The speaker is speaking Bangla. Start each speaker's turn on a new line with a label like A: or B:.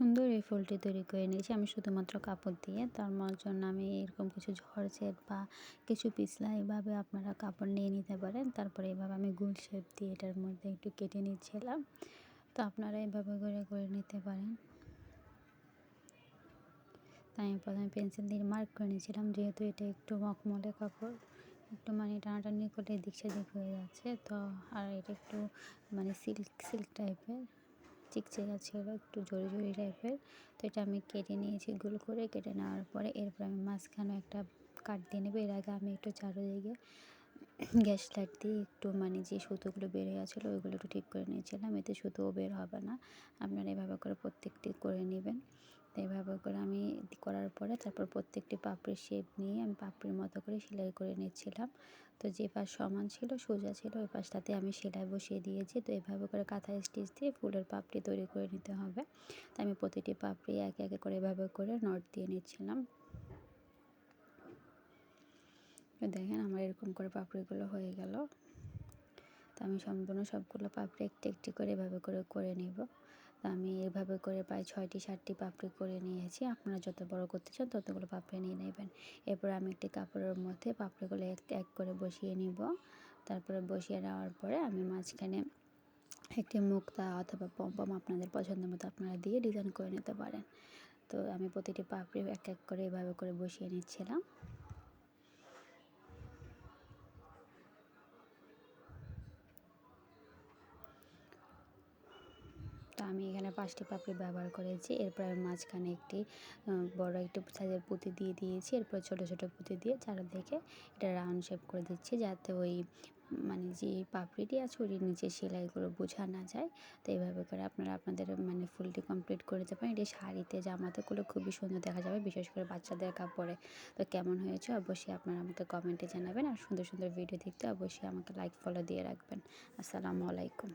A: সুন্দর এই ফুলটি তৈরি করে নিয়েছি। আমি শুধুমাত্র কাপড় দিয়ে, তার জন্য আমি এরকম কিছু ঝড় বা কিছু পিছলা এভাবে আপনারা কাপড় নিয়ে নিতে পারেন। তারপরে এভাবে আমি গুল শেপ দিয়ে এটার মধ্যে একটু কেটে নিচ্ছিলাম। তো আপনারা এভাবে করে করে নিতে পারেন। তাই আমি প্রথমে পেন্সিল দিয়ে মার্ক করে নিয়েছিলাম, যেহেতু এটা একটু মখমলে কাপড়, একটু মানে টানাটানি করলে এদিক সেদিক হয়ে যাচ্ছে। তো আর এটা একটু মানে সিল্ক সিল্ক টাইপের। চিকচিকা ছিল একটু জড়ি জড়ি টাইপের তো এটা আমি কেটে নিয়েছি গুল করে, কেটে নেওয়ার পরে এরপর আমি মাঝখানে একটা কাট দিয়ে নেব। এর আগে আমি একটু চারোদিকে গ্যাস লাইট দিয়ে একটু মানে যে সুতোগুলো বেড়ে গেছিল, ওইগুলো একটু ঠিক করে নিয়েছিলাম। এতে সুতোও বের হবে না। আপনারা এভাবে করে প্রত্যেকটি করে নেবেন। তো এইভাবে করে আমি করার পরে তারপর প্রত্যেকটি পাপড়ির শেপ নিয়ে আমি পাপড়ির মতো করে সেলাই করে নিচ্ছিলাম। তো যে পাশ সমান ছিল, সোজা ছিল, ওই পাশটাতে আমি সেলাই বসিয়ে দিয়েছি। তো এভাবে করে কাঁথা স্টিচ দিয়ে ফুলের পাপড়ি তৈরি করে নিতে হবে। তো আমি প্রতিটি পাপড়ি একে একে করে এভাবে করে নট দিয়ে নিচ্ছিলাম। দেখেন আমার এরকম করে পাপড়িগুলো হয়ে গেল। তো আমি সম্পূর্ণ সবগুলো পাপড়ি একটি একটি করে এভাবে করে করে নিব। তো আমি এভাবে করে প্রায় ছয়টি, সাতটি পাপড়ি করে নিয়েছি। আপনারা যত বড় করতে চান ততগুলো পাপড়ি নিয়ে নেবেন। এরপর আমি একটি কাপড়ের মধ্যে পাপড়িগুলো এক এক করে বসিয়ে নিব। তারপরে বসিয়ে নেওয়ার পরে আমি মাঝখানে একটি মুক্তা অথবা পম্পম আপনাদের পছন্দ মতো আপনারা দিয়ে ডিজাইন করে নিতে পারেন। তো আমি প্রতিটি পাপড়ি এক এক করে এভাবে করে বসিয়ে নিচ্ছিলাম তো আমি এখানে পাঁচটি পাপড়ি ব্যবহার করেছি। এরপর আমি মাঝখানে একটি বড় একটি সাইজের পুঁতি দিয়ে দিয়েছি। এরপর ছোট ছোট পুঁতি দিয়ে চারিদিকে এটা রাউন্ড শেপ করে দিচ্ছি যাতে ওই মানে যে পাপড়িটি আছে ওই নিচে সেলাইগুলো বোঝা না যায়। তো এইভাবে করে আপনারা আপনাদের মানে ফুলটি কমপ্লিট করে দিতে পারেন এটি শাড়িতে জামাতে করলে খুবই সুন্দর দেখা যাবে, বিশেষ করে বাচ্চাদের কাপড়ে। তো কেমন হয়েছে অবশ্যই আপনারা আমাকে কমেন্টে জানাবেন। আর সুন্দর সুন্দর ভিডিও দেখতে অবশ্যই আমাকে লাইক ফলো দিয়ে রাখবেন। আসসালামু আলাইকুম।